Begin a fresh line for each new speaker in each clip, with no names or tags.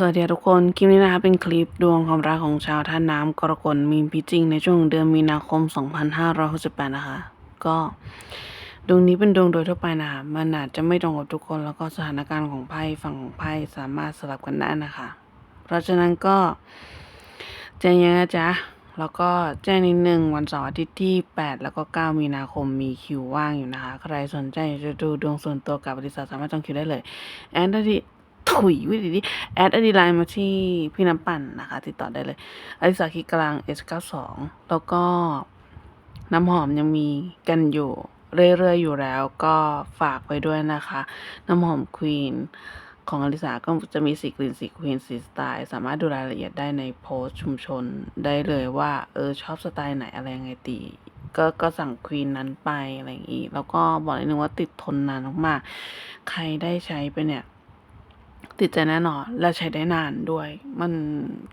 สวัสดีทุกคน คลิปนี้นะคะเป็นคลิปดวงความรักของชาวท่าน้ำกรกฎมีนพิจิงในช่วงเดือนมีนาคม 2568 นะคะ ก็ดวงนี้เป็นดวงโดยทั่วไปนะคะมันอาจจะไม่ตรงกับทุกคนแล้วก็สถานการณ์ของไพ่ฝั่งของไพ่สามารถสลับกันได้นะคะ เพราะฉะนั้นก็แจ้งยังนะจ๊ะ แล้วก็แจ้งนิดนึงวันเสาร์อาทิตย์ที่ 8 แล้วก็ 9 มีนาคมมีคิวว่างอยู่นะคะ ใครสนใจจะดูดวงส่วนตัวกับบริษัทสามารถจองคิวได้เลยแอนด์ที่ ถุยวิธีนี้แอดอดีไลน์มาที่พี่น้ำปั่นนะคะ ติดต่อได้เลยอดิสาคีกลาง S92 แล้วก็น้ำหอมยังมีกันอยู่เรื่อยๆอยู่แล้วก็ฝากไว้ด้วยนะคะ น้ำหอมควีนของอลิสาก็จะมีสีกลิ่นสีควีนสีสไตล์ สามารถดูรายละเอียดได้ในโพสต์ชุมชนได้เลยว่า เออ ชอบสไตล์ไหนอะไรยังไงตีก็ก็สั่งควีนนั้นไปอะไรอย่างนี้ แล้วก็บอกนิดนึงว่าติดทนนานมากๆ ใครได้ใช้ไปเนี่ย ติดใจแน่นอน และใช้ได้นานด้วย มัน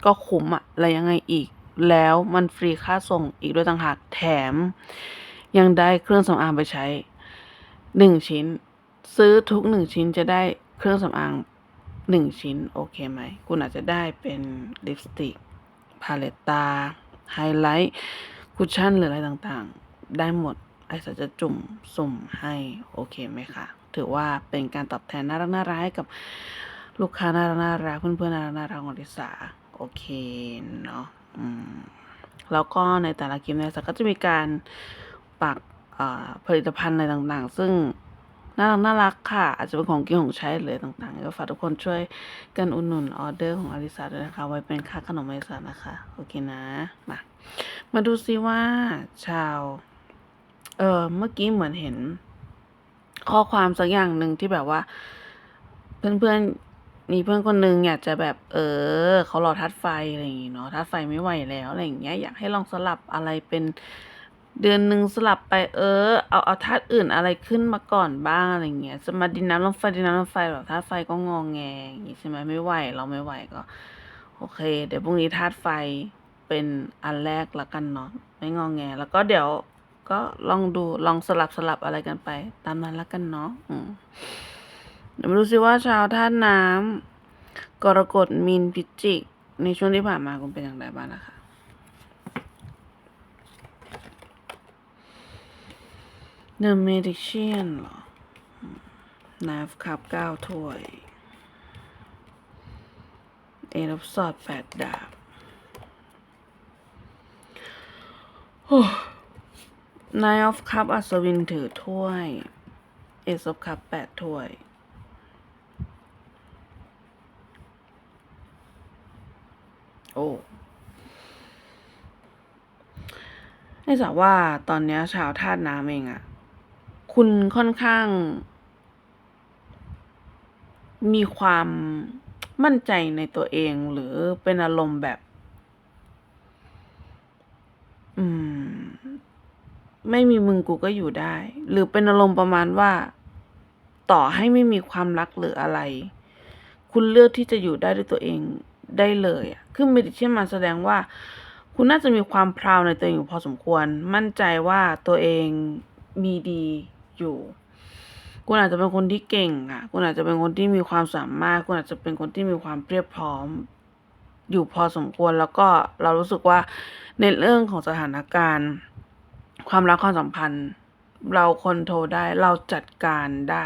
ก็คุ้มอะและยังไงอีก แล้วมันฟรีค่าส่งอีกด้วยต่างหากแถม ยังได้เครื่องสำอางไปใช้หนึ่งชิ้น ซื้อทุกหนึ่งชิ้นจะได้เครื่องสำอางหนึ่งชิ้น โอเคไหม คุณอาจจะได้เป็นลิปสติก พาเลตตา ไฮไลท์ คุชชั่นหรืออะไรต่างๆ ได้หมด ไอสัจะจุ่มสุ่มให้ โอเคไหมคะ ถือว่าเป็นการตอบแทนน่ารักน่ารักให้กับ ลูกค้าน่ารักน่ารักเพื่อนๆน่ารักน่ารักของลิสาโอเคเนาะอืมแล้วก็ในแต่ละคลิปเนี่ยสักก็จะมีการปักอ่าผลิตภัณฑ์อะไรต่างๆ ซึ่งน่ารักน่ารักค่ะ อาจจะเป็นของกินของใช้เลยต่างๆ ก็ฝากทุกคนช่วยกันอุดหนุนออเดอร์ของอลิสาด้วยนะคะ ไว้เป็นค่าขนมอลิสานะคะ โอเคนะ มา มาดูซิว่าชาว เออเมื่อกี้เหมือนเห็น ข้อความสักอย่างหนึ่งที่แบบว่า เพื่อนๆ มีเพื่อนคนหนึงอยากจะแบบ เออเขารอทัดไฟอะไรอย่างงี้เนาะทัดไฟไม่ไหวแล้วอะไรอย่างเงี้ยอยากให้ลองสลับอะไรเป็นเดือนหนึ่งสลับไปเออ เอาเอาธาตุอื่นอะไรขึ้นมาก่อนบ้างอะไรอย่างเงี้ยจะมาดินน้ำลมไฟดินน้ำลมไฟแบบธาตุไฟก็งองแงอย่างงี้ใช่ไหมไม่ไหวเราไม่ไหวก็ โอเค เดี๋ยวพรุ่งนี้ธาตุไฟเป็นอันแรกละกันเนาะไม่งองแง แล้วก็เดี๋ยวก็ลองดูลองสลับสลับอะไรกันไป ตามนั้นละกันเนาะอืม เดี๋ยวมาดูซิว่าชาวท่าน้ำกรกฎมีนพิจิก ในช่วงที่ผ่านมาคุณเป็นอย่างไรบ้างนะคะ The Magician เหรอนาฟคับเก้าถ้วย เอรับสอดแปดดาบโอ้ Nine of Cup อัศวินถือถ้วย Ace of Cup แปดถ้วย โอ้ให้สาวว่าตอนนี้ชาวธาตุน้ำเองอะคุณค่อนข้าง มีความมั่นใจในตัวเองหรือเป็นอารมณ์แบบ อืม ไม่มีมึงกูก็อยู่ได้ หรือเป็นอารมณ์ประมาณว่า ต่อให้ไม่มีความรักหรืออะไร คุณเลือกที่จะอยู่ได้ด้วยตัวเอง ได้เลยอะคือเมดิเชนมาแสดงว่า คุณน่าจะมีความพราวในตัวเองอยู่พอสมควร มั่นใจว่าตัวเองมีดีอยู่ คุณอาจจะเป็นคนที่เก่งอะ คุณอาจจะเป็นคนที่มีความสามารถ คุณอาจจะเป็นคนที่มีความเพียบพร้อม อยู่พอสมควร แล้วก็เรารู้สึกว่าในเรื่องของสถานการณ์ ความรักความสัมพันธ์ เราคอนโทรลได้ เราจัดการได้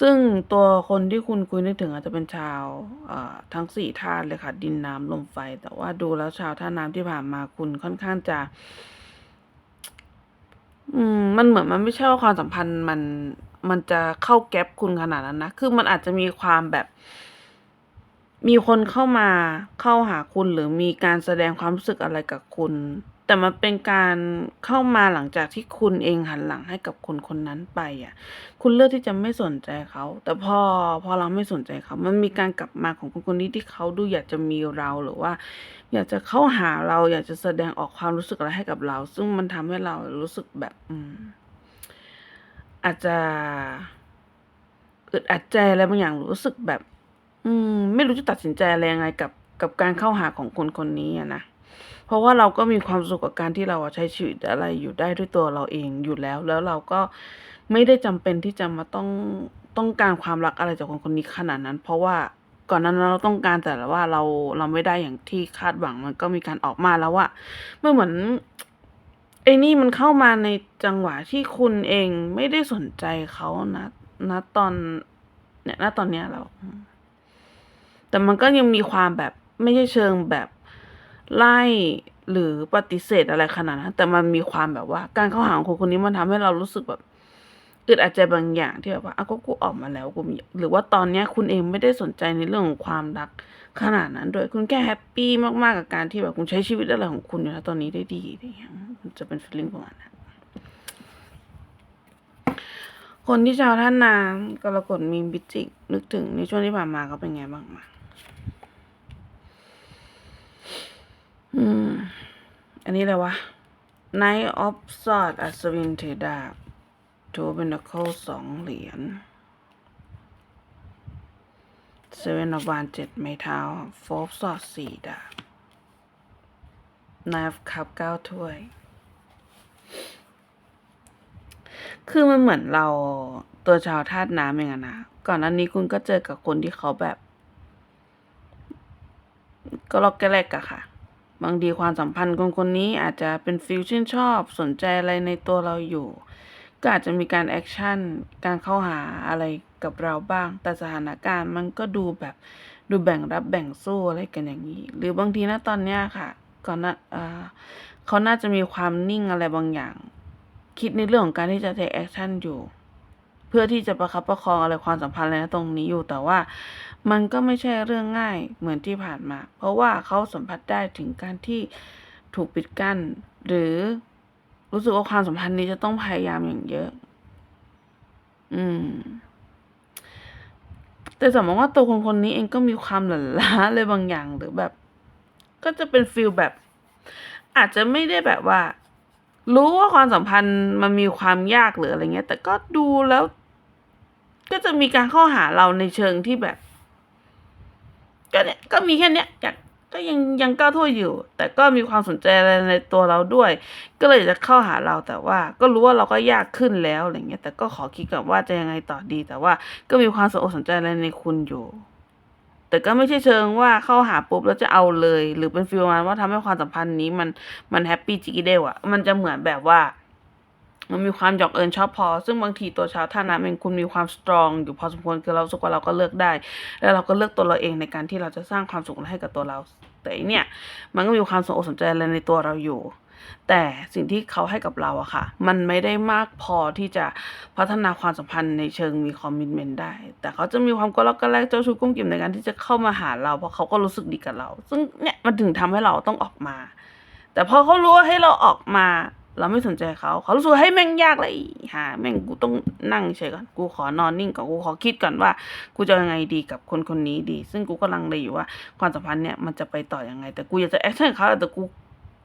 ซึ่งตัวคนที่คุณคุยนึกถึงอาจจะเป็นชาวทั้งสี่ธาตุเลยค่ะ ดินน้ำลมไฟ แต่ว่าดูแล้วชาวธาตุน้ำที่ผ่านมาคุณค่อนข้างจะอืมมันเหมือนมันไม่ใช่ว่าความสัมพันธ์มันมันจะเข้าแก๊ปคุณขนาดนั้นนะ คือมันอาจจะมีความแบบ มีคนเข้ามาเข้าหาคุณหรือมีการแสดงความรู้สึกอะไรกับคุณ แต่มันเป็นการเข้ามาหลังจากที่คุณเองหันหลังให้กับคนคนนั้นไปอะ คุณเลือกที่จะไม่สนใจเขา แต่พอพอเราไม่สนใจเขา มันมีการกลับมาของคนคนนี้ที่เขาดูอยากจะมีเราหรือว่า อยากจะเข้าหาเราอยากจะแสดงออกความรู้สึกอะไรให้กับเรา ซึ่งมันทำให้เรารู้สึกแบบ อืม อาจจะอึดอัดใจอะไรบางอย่างรู้สึกแบบ อืม ไม่รู้จะตัดสินใจอะไรยังไงกับกับการเข้าหาของคนคนนี้อะนะ เพราะว่าเราก็มีความสุขกับการที่เราใช้ชีวิตอะไรอยู่ได้ด้วยตัวเราเองอยู่แล้ว แล้วเราก็ไม่ได้จำเป็นที่จะมาต้องต้องการความรักอะไรจากคนคนนี้ขนาดนั้น เพราะว่าก่อนหนั้นเราต้องการแต่ว่าเราเราไม่ได้อย่างที่คาดหวังมันก็มีการออกมาแล้วว่าเมื่อเหมือนไอ้นี่มันเข้ามาในจังหวะที่คุณเองไม่ได้สนใจเขานะนะตอน เนี่ยณตอนเนี้ยเรา แต่มันก็ยังมีความแบบไม่ใช่เชิงแบบ ไล่หรือปฏิเสธอะไรขนาดนั้นแต่มันมีความแบบว่า การเข้าหาของคนคนนี้มันทำให้เรารู้สึกแบบอึดอัดใจบางอย่างที่แบบว่าอะก็กูออกมาแล้วกูมีหรือว่าตอนเนี้ยคุณเองไม่ได้สนใจในเรื่องของความรักขนาดนั้นด้วยคุณแค่แฮปปี้มากๆกับการที่แบบคุณใช้ชีวิตอะไรของคุณอยู่นะตอนนี้ได้ดีอะไรอย่างเงี้ยมันจะเป็น feeling ประมาณนั้นคนที่ชาวท่านน้ำกรกฎมีนพิจิกนึกถึงในช่วงที่ผ่านมาเขาเป็นไงบ้างมา อืม อันนี้อะไรวะ Knight of Swords อัศวินเทดาบทูเป็นดัคเคิลสองเหรียญ Seven of Wands เจ็ดไม้เท้า Four of Swords สี่ดาบ Nine of Cup เก้าถ้วย คือมันเหมือนเราตัวชาวธาตุน้ำเองอะนะ ก่อนหน้านี้คุณก็เจอกับคนที่เขาแบบ ก็ล็อกแกลกอะค่ะ บางทีความสัมพันธ์คนคนนี้อาจจะเป็นฟิลชื่นชอบสนใจอะไรในตัวเราอยู่ ก็อาจจะมีการแอคชั่น การเข้าหาอะไรกับเราบ้าง แต่สถานการณ์มันก็ดูแบบดูแบ่งรับแบ่งสู้อะไรกันอย่างนี้ หรือบางทีนะตอนเนี้ยค่ะก่อนหนะอ่าเขาน่าจะมีความนิ่งอะไรบางอย่าง คิดในเรื่องของการที่จะ take action อยู่ เพื่อที่จะประคับประคองอะไรความสัมพันธ์อะไรนะตรงนี้อยู่แต่ว่า มันก็ไม่ใช่เรื่องง่ายเหมือนที่ผ่านมา เพราะว่าเขาสัมผัสได้ถึงการที่ถูกปิดกั้น หรือรู้สึกว่าความสัมพันธ์นี้จะต้องพยายามอย่างเยอะ อืม แต่สมมติว่าตัวคนคนนี้เองก็มีความหลั่นล้าเลยบางอย่างหรือแบบ ก็จะเป็นฟิลแบบ อาจจะไม่ได้แบบว่า รู้ว่าความสัมพันธ์มันมีความยากหรืออะไรเงี้ย แต่ก็ดูแล้ว ก็จะมีการเข้าหาเราในเชิงที่แบบ ก็เนี่ยก็มีแค่เนี้ยอยากก็ยังยังก้าวทั่วอยู่ แต่ก็มีความสนใจอะไรในตัวเราด้วย ก็เลยจะเข้าหาเราแต่ว่า ก็รู้ว่าเราก็ยากขึ้นแล้วอะไรเงี้ยแต่ก็ขอคิดกับว่าจะยังไงต่อดี แต่ว่าก็มีความสนอกสนใจอะไรในคุณอยู่ แต่ก็ไม่ใช่เชิงว่าเข้าหาปุ๊บแล้วจะเอาเลย หรือเป็นฟีลมาณว่าทำให้ความสัมพันธ์นี้มันมันแฮปปี้จิกกี้เดวอะมันจะเหมือนแบบว่า มันมีความหยอกเอิญชอบพอ ซึ่งบางทีตัวชาวท่าน้ำเองคุณมีความสตรองอยู่พอสมควรคือเราสึกว่าเราก็เลือกได้ แล้วเราก็เลือกตัวเราเองในการที่เราจะสร้างความสุขให้กับตัวเรา แต่อันเนี่ยมันก็มีความสนอกสนใจอะไรในตัวเราอยู่ แต่สิ่งที่เขาให้กับเราอะค่ะ มันไม่ได้มากพอที่จะพัฒนาความสัมพันธ์ในเชิงมีคอมมิชเมนต์ได้ แต่เขาจะมีความกลักกระแลกเจ้าชู้กุ้มกิ่มในการที่จะเข้ามาหาเราเพราะเขาก็รู้สึกดีกับเรา ซึ่งเนี่ยมันถึงทำให้เราต้องออกมา แต่พอเขารู้ว่าให้เราออกมา เราไม่สนใจเขาเขารู้สึกว่าให้ยแม่งยากเลยหาแม่งกูต้องนั่งเฉยก่อนกูขอนอนนิ่งก่อนกูขอคิดก่อนว่า กูจะยังไงดีกับคนคนนี้ดี ซึ่งกูก็ลังเลอยู่ว่าความสัมพันธ์เนี่ยมันจะไปต่อยังไง แต่กูอยากจะแอคชั่นเขาแต่กู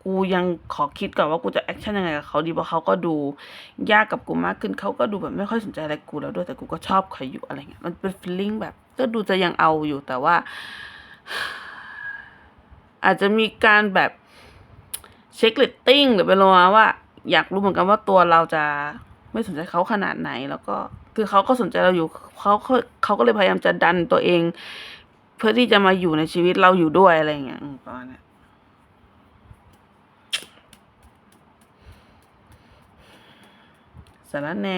กูยังขอคิดก่อนว่ากูจะแอคชั่นยังไงกับเขาดีเพราะเขาก็ดูยากกับกูมากขึ้นเขาก็ดูแบบไม่ค่อยสนใจอะไรกูแล้วด้วยแต่กูก็ชอบเขาอยู่อะไรเงี้ยมันเป็น feeling แบบ ก็ดูจะยังเอาอยู่แต่ว่า อาจจะมีการแบบ เช็คเลตติ้งหรือเป็นโลมาว่า อยากรู้เหมือนกันว่าตัวเราจะไม่สนใจเขาขนาดไหน แล้วก็คือเขาก็สนใจเราอยู่เขาเขาเขาก็เลยพยายามจะดันตัวเอง เพื่อที่จะมาอยู่ในชีวิตเราอยู่ด้วยอะไรอย่างเงี้ยอืมประมาณเนี้ยสารแน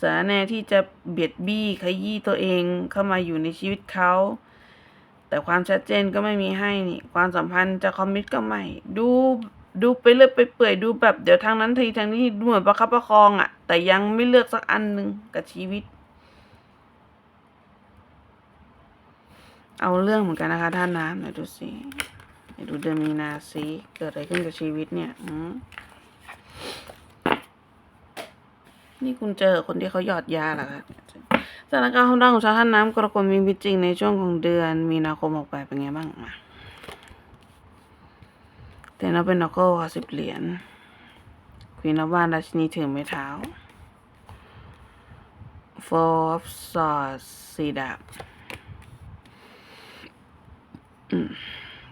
สารแนที่จะเบียดบี้ขยี้ตัวเองเข้ามาอยู่ในชีวิตเขา แต่ความชัดเจนก็ไม่มีให้นี่ ความสัมพันธ์จะคอมมิตก็ไม่ ดูดูไปเรื่อยไปเปื่อยดูแบบเดี๋ยวทางนั้นทีทางนี้ดูเหมือนประคับประคองอะ่ะ แต่ยังไม่เลือกสักอันหนึ่งกับชีวิต เอาเรื่องเหมือนกันนะคะท่านน้ำหนดูสิไหนดูเดือนมีนาสิเกิดอะไรขึ้นกับชีวิตเนี่ยอืนี่คุณเจอคนที่เขาหยอดยาเหรอคะ สถานการณ์ของด้านของชาวท่านน้ำกรกฎมีพิจิกในช่วงของเดือน มีนาคมออกไปเป็นไงบ้างมาแต่นับเป็นนอกค่ะสิบเหรียญควีนอบ้านราชินีถือไม้เท้า four of swords สีดาบ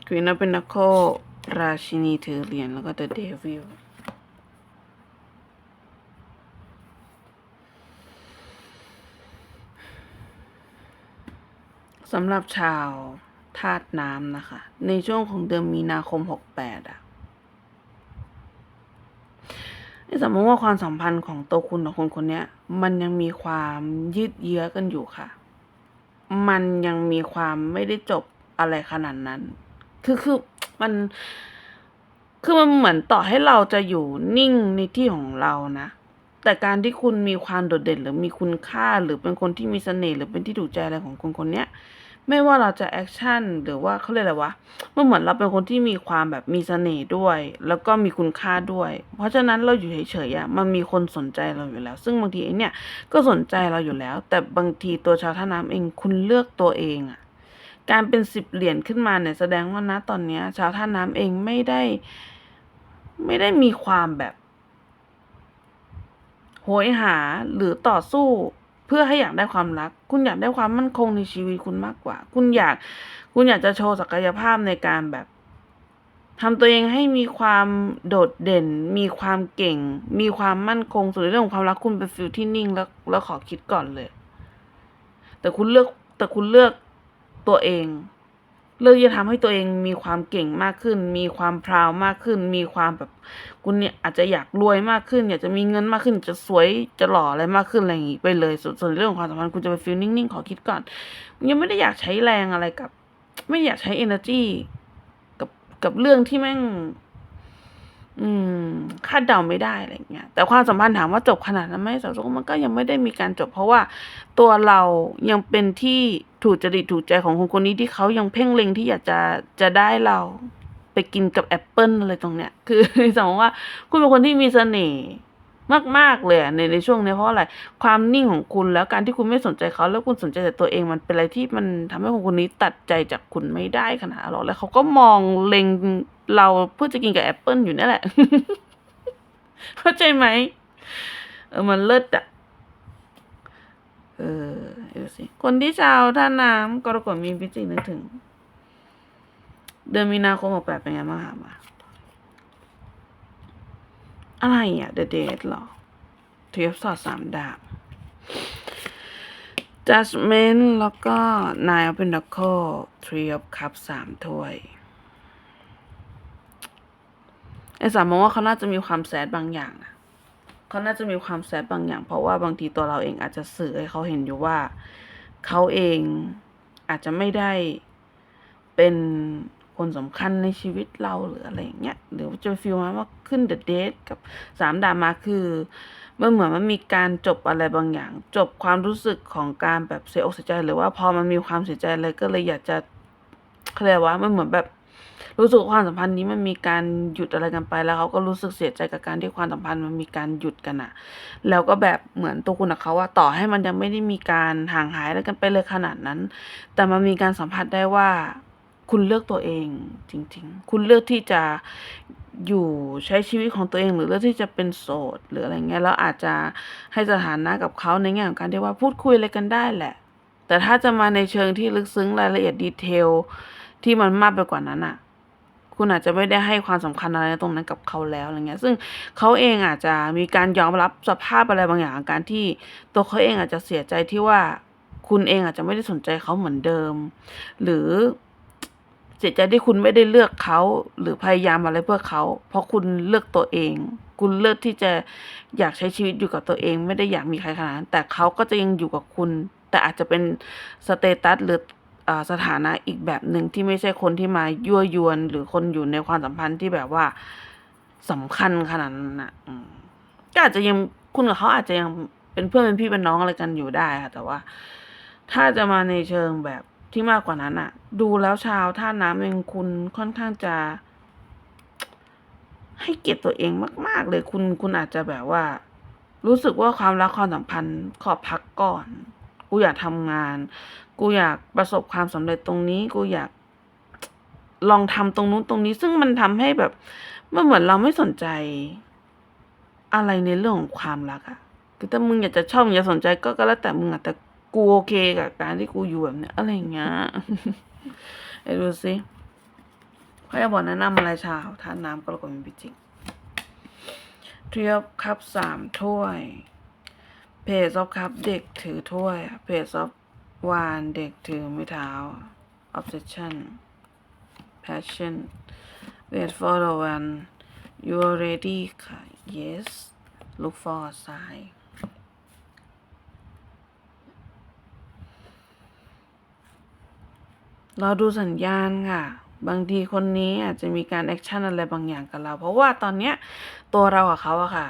ควีนอเป็นนักโคราชินีถือเหรียญแล้วก็ The Devil อ สำหรับชาวธาตุน้ำนะคะ ในช่วงของเดือนมีนาคม68อะให้สมมติว่าความสัมพันธ์ของตัวคุณกับคนคนนี้มันยังมีความยืดเยื้อกันอยู่ค่ะ มันยังมีความไม่ได้จบอะไรขนาดนั้น คือคือมันคือมันเหมือนต่อให้เราจะอยู่นิ่งในที่ของเรานะ แต่การที่คุณมีความโดดเด่นหรือมีคุณค่าหรือเป็นคนที่มีเสน่ห์หรือเป็นที่ถูกใจอะไรของคนคนนี้ย ไม่ว่าเราจะแอคชั่นหรือว่าเขาเรียกอะไรวะมันเหมือนเราเป็นคนที่มีความแบบมีเสน่ห์ด้วย แล้วก็มีคุณค่าด้วย เพราะฉะนั้นเราอยู่เฉยๆอะมันมีคนสนใจเราอยู่แล้ว ซึ่งบางทีไอเนี่ยก็สนใจเราอยู่แล้ว แต่บางทีตัวชาวท่าน้ำเองคุณเลือกตัวเองอะการเป็นสิบเหรียญขึ้นมาเนี่ยแสดงว่านะตอนเนี้ย ชาวท่าน้ำเองไม่ได้ ไม่ได้มีความแบบโหยหาหรือต่อสู้ พื่อให้อยากได้ความรัก คุณอยากได้ความมั่นคงในชีวิตคุณมากกว่า คุณอยาก คุณอยากจะโชว์ศักยภาพในการแบบทำตัวเองให้มีความโดดเด่น มีความเก่ง มีความมั่นคงส่วนเรื่องของความรักคุณเป็นฟิลที่นิ่งแล้วแล้วขอคิดก่อนเลย แต่คุณเลือกแต่คุณเลือกตัวเอง เลือกที่จะทำให้ตัวเองมีความเก่งมากขึ้น มีความพราวมากขึ้น มีความแบบคุณเนี่ยอาจจะอยากรวยมากขึ้น อยากจะมีเงินมากขึ้น จะสวยจะหล่ออะไรมากขึ้นอะไรอย่างงี้ไปเลย ส่วนส่วนเรื่องของความสัมพันธ์คุณจะไปฟีลนิ่งๆขอคิดก่อนยังไม่ได้อยากใช้แรงอะไรกับ ไม่อยากใช้ energy กับกับเรื่องที่แม่ง อืมคาดเดาไม่ได้อะไรเงี้ยแต่ความสัมพันธ์ถามว่าจบขนาดนั้นไหมสาวสมันก็ยังไม่ได้มีการจบ เพราะว่าตัวเรายังเป็นที่ถูกจริตถูกใจของคนคนนี้ที่เขายังเพ่งเล็งที่อยากจะจะได้เราไปกินกับแอปเปิลอะไรตรงเนี้ย คือสมมติว่าคุณเป็นคนที่มีเสน่ห์ มากๆเลยในในช่วงเนี้ยเพราะอะไรความนิ่งของคุณแล้วการที่คุณไม่สนใจเขาแล้วคุณสนใจแต่ตัวเองมันเป็นอะไรที่มันทำให้คนคนนี้ตัดใจจากคุณไม่ได้ขนาดหรอกแล้วเขาก็มองเล็งเราเพื่อจะกินกับแอปเปิลอยู่นั่นแหละ เข้าใจไหมเออมันเลิศอะเออดูสิคนที่ชาวท่าน้ำกรกฎมีพิจิกนึกถึง เดือนมีนาคมออกแบบเป็นไงบ้างคะมา อะไรอะ The Date หรอเทียบสอดสามดาบ Judgment แล้วก็ Nine of Pentacles Three of Cups สามถ้วยไอ้สามมองว่าเขาน่าจะมีความแซดบางอย่างนะเขาน่าจะมีความแซดบางอย่าง เพราะว่าบางทีตัวเราเองอาจจะสื่อให้เขาเห็นอยู่ว่า เขาเองอาจจะไม่ได้เป็น คนสำคัญในชีวิตเราหรืออะไรอย่างเงี้ยหรือจะฟีลมาว่าขึ้นเดอะเดทกับสามดามาคือมันเหมือนมันมีการจบอะไรบางอย่าง จบความรู้สึกของการแบบเสียอกเสียใจหรือว่าพอมันมีความเสียใจอะไรก็เลยอยากจะเขาเรียกว่ามันเหมือนแบบรู้สึกความสัมพันธ์นี้มันมีการหยุดอะไรกันไปแล้วเขาก็รู้สึกเสียใจกับการที่ความสัมพันธ์มันมีการหยุดกันอะแล้วก็แบบเหมือนตัวคุณกับเขาว่าต่อให้มันยังไม่ได้มีการห่างหายอะไรกันไปเลยขนาดนั้น แต่มันมีการสัมผัสได้ว่า คุณเลือกตัวเองจริง ๆ คุณเลือกที่จะอยู่ใช้ชีวิตของตัวเองหรือเลือกที่จะเป็นโสด หรืออะไรเงี้ยแล้วอาจจะให้สถานะกับเขาในแง่ของการที่ว่าพูดคุยอะไรกันได้แหละ แต่ถ้าจะมาในเชิงที่ลึกซึ้งรายละเอียดดีเทลที่มันมากไปกว่านั้นอะ คุณอาจจะไม่ได้ให้ความสำคัญอะไรตรงนั้นกับเขาแล้วอะไรเงี้ย ซึ่งเขาเองอาจจะมีการยอมรับสภาพอะไรบางอย่างการที่ตัวเขาเองอาจจะเสียใจที่ว่าคุณเองอาจจะไม่ได้สนใจเขาเหมือนเดิม หรือ สียใจที่คุณไม่ได้เลือกเขา หรือพยายามอะไรเพื่อเขา เพราะคุณเลือกตัวเอง คุณเลือกที่จะอยากใช้ชีวิตอยู่กับตัวเอง ไม่ได้อยากมีใครขนาดนั้นแต่เขาก็จะยังอยู่กับคุณ แต่อาจจะเป็นสเตตัสหรืออสถานะอีกแบบหนึ่งที่ไม่ใช่คนที่มายั่วยวน หรือคนอยู่ในความสัมพันธ์ที่แบบว่าสำคัญขนาดนั้นน่ะก็อาจจะยังคุณกับเขาอาจจะยังเป็นเพื่อนเป็นพี่เป็นน้องอะไรกันอยู่ได้ค่ะแต่ว่า ถ้าจะมาในเชิงแบบ ที่มากกว่านั้นอะดูแล้วชาวท่าน้ำเองคุณค่อนข้างจะ ให้เกียรติตัวเองมาก ๆ เลยคุณคุณอาจจะแบบว่า รู้สึกว่าความรักความสัมพันธ์ขอพักก่อน กูอยากทำงาน กูอยากประสบความสำเร็จตรงนี้ กูอยากลองทำตรงนู้นตรงนี้ ซึ่งมันทำให้แบบมันเหมือนเราไม่สนใจ อะไรในเรื่องของความรักอะคือถ้ามึงอยากจะชอบอยากสนใจก็ก็แล้วแต่มึงอะแต่ กูโอเคกับการที่กูอยู่แบบเนี้ยอะไรเงี้ยไอ้ดูสิพ่อจะบอกแนะนำอะไรชาวทานน้ำก็แล้วก็มีพิจิกเทียบคัพสามถ้วย เพจซอฟคัพเด็กถือถ้วย เพจซอฟวานเด็กถือไม้เท้า obsession passion wait for the one you are ready ค่ะ yes look for a sign เราดูสัญญาณค่ะ บางทีคนนี้อาจจะมีการแอคชั่นอะไรบางอย่างกับเรา เพราะว่าตอนเนี้ยตัวเรากับเขาอะค่ะ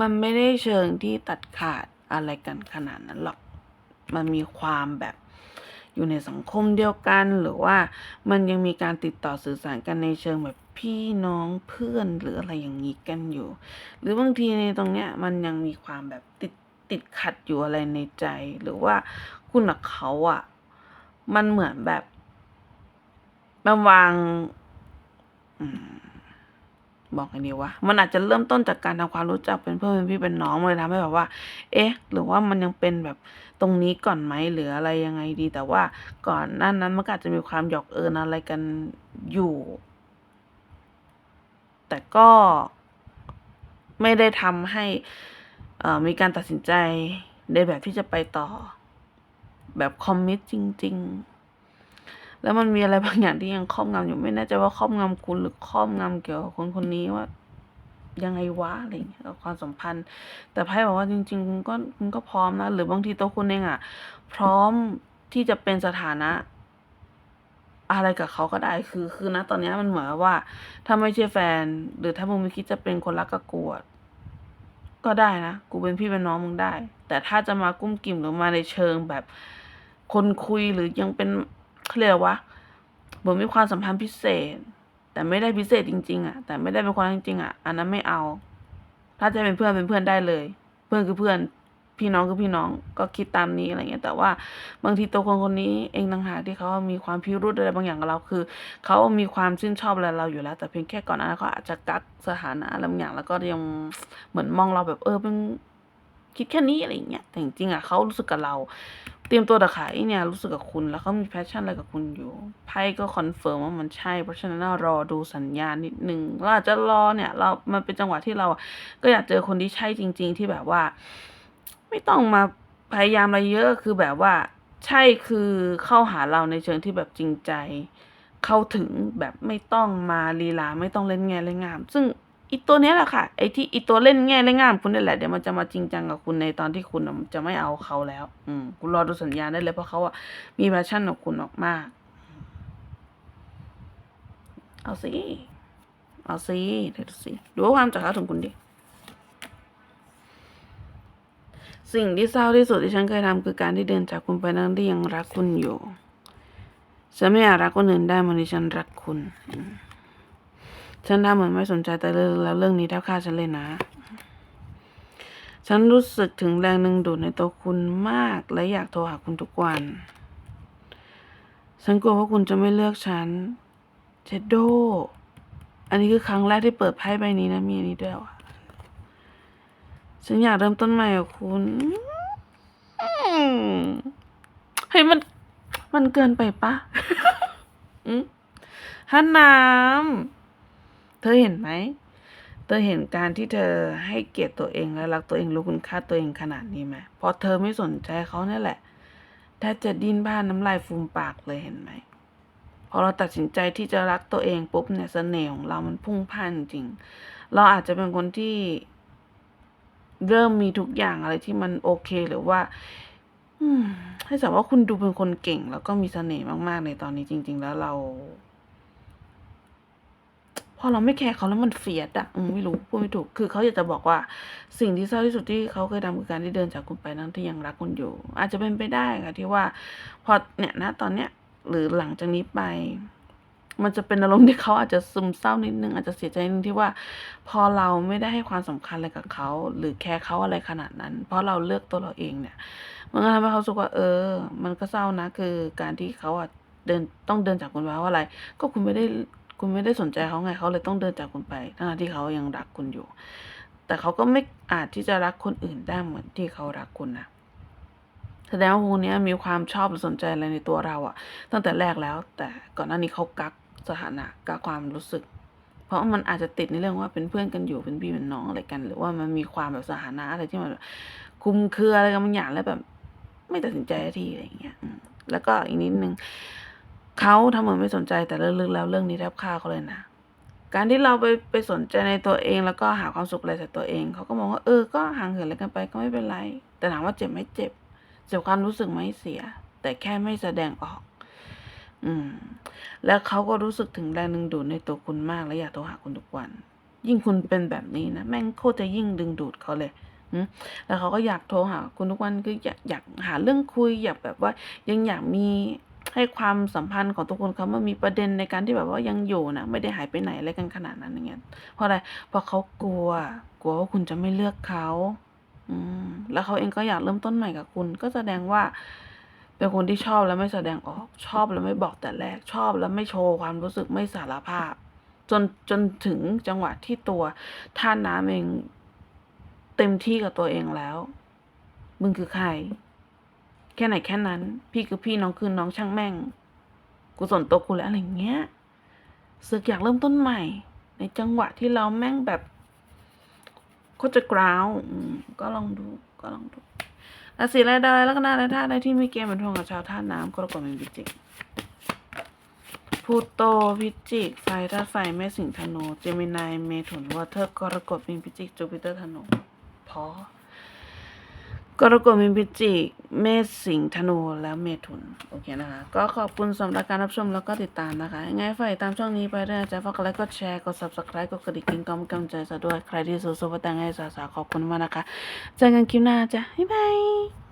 มันไม่ได้เชิงที่ตัดขาดอะไรกันขนาดนั้นหรอก มันมีความแบบอยู่ในสังคมเดียวกันหรือว่ามันยังมีการติดต่อสื่อสารกันในเชิงแบบพี่น้องเพื่อนหรืออะไรอย่างนี้กันอยู่ หรือบางทีในตรงเนี้ยมันยังมีความแบบติดติดขัดอยู่อะไรในใจ หรือว่าคุณกับเขาอะมันเหมือนแบบ มันวางอบอกไงดีวะ มันอาจจะเริ่มต้นจากการทำความรู้จักเป็นเพื่อนเป็นพี่เป็นน้องเลยทำให้แบบว่า เอ๊ะ หรือว่ามันยังเป็นแบบตรงนี้ก่อนไหมหรืออะไรยังไงดี แต่ว่าก่อนหนั้นนั้นมันอาจจะมีความหยอกเอิญอะไรกันอยู่ แต่ก็ไม่ได้ทำให้มีการตัดสินใจในแบบที่จะไปต่อ แบบคอมมิตจริง ๆ แล้วมันมีอะไรบางอย่างที่ยังครอบงำอยู่ไม่แน่ใจว่าครอบงำคุณหรือครอบงำเกี่ยวกับคนคนนี้ว่ายังไงวะอะไรเงี้ยกับความสัมพันธ์ แต่ไพ่บอกว่าจริงๆคุณก็คุณก็พร้อมนะ หรือบางทีตัวคุณเองอะพร้อมที่จะเป็นสถานะ อะไรกับเขาก็ได้คือ คือนะตอนนี้มันเหมือนว่า ถ้าไม่ใช่แฟน หรือถ้ามึงไม่คิดจะเป็นคนรักกับกูอก็ได้นะ กูเป็นพี่เป็นน้องมึงได้ แต่ถ้าจะมากุ้มกิ่มหรือมาในเชิงแบบคนคุยหรือยังเป็น เรียกว่าเหมือนมีความสัมพันธ์พิเศษ แต่ไม่ได้พิเศษจริง ๆอะแต่ไม่ได้เป็นคนจริงๆอะอันนั้นไม่เอา ถ้าจะเป็นเพื่อนเป็นเพื่อนได้เลย เพื่อนคือเพื่อนพี่น้องคือพี่น้องก็คิดตามนี้อะไรเงี้ย แต่ว่าบางทีตัวคนคนนี้เองต่างหากที่เขามีความพิรุธอะไรบางอย่างกับเราคือเขามีความชื่นชอบอะไรเราอยู่แล้ว แต่เพียงแค่ก่อนหน้านั้นเขาอาจจะกักสถานะอะไรบางอย่างแล้วก็ยังเหมือนมองเราแบบเออเป็นคิดแค่นี้อะไรเงี้ยแต่จริงๆอะเขารู้สึกกับเรา เตรียมตัวตะขายเนี่ยรู้สึกกับคุณแล้วเขามีแพชชั่นอะไรกับคุณอยู่ไพ่ก็คอนเฟิร์มว่ามันใช่ เพราะฉะนั้นรอดูสัญญาณนิดนึงเราอาจจะรอเนี่ย เรามันเป็นจังหวะที่เราก็อยากเจอคนที่ใช่จริง ๆ ที่แบบว่า ไม่ต้องมาพยายามอะไรเยอะคือแบบว่า ใช่คือเข้าหาเราในเชิงที่แบบจริงใจ เข้าถึงแบบไม่ต้องมาลีลาไม่ต้องเล่นแง่เล่นงาม ซึ่ง อีตัวเนี้ยแหละค่ะไอ้ที่อีตัวเล่นแง่เล่นงามคุณนี่แหละเดี๋ยวมันจะมาจริงจังกับคุณในตอนที่คุณจะไม่เอาเขาแล้ว อืมคุณรอดูสัญญาณได้เลยเพราะเขาอะมีแพชชั่นกับคุณมาก เอาสิเอาสิเดี๋ยวดูสิดูความจากเขาถึงคุณดิสิ่งที่เศร้าที่สุดที่ฉันเคยทำคือการที่เดินจากคุณไปทั้งที่ยังรักคุณอยู่ฉันไม่อยากรักคนอื่นได้เหมือนที่ฉันรักคุณ ฉันทำเหมือนไม่สนใจแต่เรื่องแล้วเรื่องนี้แทบฆ่าฉันเลยนะ ฉันรู้สึกถึงแรงดึงดูดในตัวคุณมาก และอยากโทรหาคุณทุกวัน ฉันกลัวว่าคุณจะไม่เลือกฉันเจดโด อันนี้คือครั้งแรกที่เปิดไพ่ใบนี้นะมีอันนี้ด้วยว่ะฉันอยากเริ่มต้นใหม่กับคุณเฮ้ยมันมันเกินไปปะฮันน้ำ เธอเห็นไหม เธอเห็นการที่เธอให้เกียรติตัวเองและรักตัวเองรู้คุณค่าตัวเองขนาดนี้ไหมเพราะเธอไม่สนใจเขาเนี่ยแหละถ้าจะดิ้นบ้านน้ำลายฟูมปากเลยเห็นไหมพอเราตัดสินใจที่จะรักตัวเองปุ๊บเนี่ยเสน่ห์ของเรามันพุ่งพ่านจริง เราอาจจะเป็นคนที่เริ่มมีทุกอย่างอะไรที่มันโอเคหรือว่าให้สัมว่าคุณดูเป็นคนเก่ง แล้วก็มีเสน่ห์มาก ๆ ในตอนนี้จริง ๆ แล้วเรา พอเราไม่แคร์เขาแล้วมันเฟียดอะไม่รู้พูดไม่ถูก คือเขาอยากจะบอกว่าสิ่งที่เศร้าที่สุดที่เขาเคยทำคือการที่เดินจากคุณไปทั้งที่ยังรักคุณอยู่ อาจจะเป็นไปได้ค่ะที่ว่า พอเนี่ยนะตอนเนี้ยหรือหลังจากนี้ไป มันจะเป็นอารมณ์ที่เขาอาจจะซึมเศร้านิดนึง อาจจะเสียใจนิดนึงที่ว่า พอเราไม่ได้ให้ความสำคัญอะไรกับเขา หรือแคร์เขาอะไรขนาดนั้น เพราะเราเลือกตัวเราเองเนี่ย มันก็ทำให้เขาสึกว่า เออ มันก็เศร้านะ คือการที่เขาอะเดินต้องเดินจากคุณไปเพราะอะไร ก็คุณไม่ได้ คุณไม่ได้สนใจเขาไงเขาเลยต้องเดินจากคุณไปทั้งที่เขายังรักคุณอยู่ แต่เขาก็ไม่อาจที่จะรักคนอื่นได้เหมือนที่เขารักคุณนะแสดงว่าคนนี้มีความชอบหรือสนใจอะไรในตัวเราอะตั้งแต่แรกแล้ว แต่ก่อนหน้านี้เขากักสถานะกักความรู้สึก เพราะมันอาจจะติดในเรื่องว่าเป็นเพื่อนกันอยู่เป็นพี่เป็นน้องอะไรกัน หรือว่ามันมีความแบบสถานะอะไรที่มันคุมเครืออะไรกันบางอย่างแล้วแบบ ไม่ตัดสินใจทีอะไรอย่างเงี้ยแล้วก็อีกนิดนึง เขาทำเหมือนไม่สนใจแต่ลึกๆแล้วเรื่องนี้แทบฆ่าเขาเลยนะ การที่เราไปไปสนใจในตัวเองแล้วก็หาความสุขอะไรจากตัวเอง เขาก็มองว่าเออก็ห่างเหินอะไรกันไปก็ไม่เป็นไร แต่ถามว่าเจ็บไหมเจ็บเจ็บความรู้สึกไหมเสีย แต่แค่ไม่แสดงออก อืม แล้วเขาก็รู้สึกถึงแรงดึงดูดในตัวคุณมากและอยากโทรหาคุณทุกวัน ยิ่งคุณเป็นแบบนี้นะแม่งโคตรจะยิ่งดึงดูดเขาเลยแล้วเขาก็อยากโทรหาคุณทุกวันคืออยากอยากหาเรื่องคุยอยากแบบว่ายังอยากมี ให้ความสัมพันธ์ของทุกคนเขามามีประเด็นในการที่แบบว่ายังอยู่นะไม่ได้หายไปไหนอะไรกันขนาดนั้นอย่างเงี้ยเพราะอะไรเพราะเขากลัว กลัวว่าคุณจะไม่เลือกเขาอืมแล้วเขาเองก็อยากเริ่มต้นใหม่กับคุณ ก็แสดงว่า เป็นคนที่ชอบแล้วไม่แสดงออก ชอบแล้วไม่บอกแต่แรกชอบแล้วไม่โชว์ความรู้สึกไม่สารภาพ จนจนถึงจังหวะที่ตัวท่าน้ำเองเต็มที่กับตัวเองแล้ว มึงคือใคร แค่ไหนแค่นั้น พี่คือพี่น้องคือน้องช่างแม่ง กูสนตัวกูแล้วอะไรเงี้ยสึกอยากเริ่มต้นใหม่ ในจังหวะที่เราแม่งแบบโคตรจะกราวก็ลองดูก็ลองดูราศีอะไรดาวแล้วก็นาและธาตุอะไรที่มีเกณฑ์เป็นทวงกับชาวธาตุน้ำกรกฎเป็นพิจิกพูโตพิจิกไฟธาตุไฟแม่สิงห์ธนูเจมินายเมถุนวอเทอร์กรกฎเป็นพิจิกจูปิเตอร์ธนูพอ กรกฎมีพิจิก เมษสิงห์ธนูแล้วเมถุน โอเคนะคะ ก็ขอบคุณสำหรับการรับชมแล้วก็ติดตามนะคะยังไงฝากติดตามช่องนี้ไปด้วยนะจ๊ะฝากกดไลค์กดแชร์กด subscribe กดกระดิ่งกิ้งก้องกำใจซะด้วย ใครที่สู้ๆมาแต่งให้สาวๆขอบคุณมากนะคะ เจอกันคลิปหน้าจ้ะ บ๊ายบาย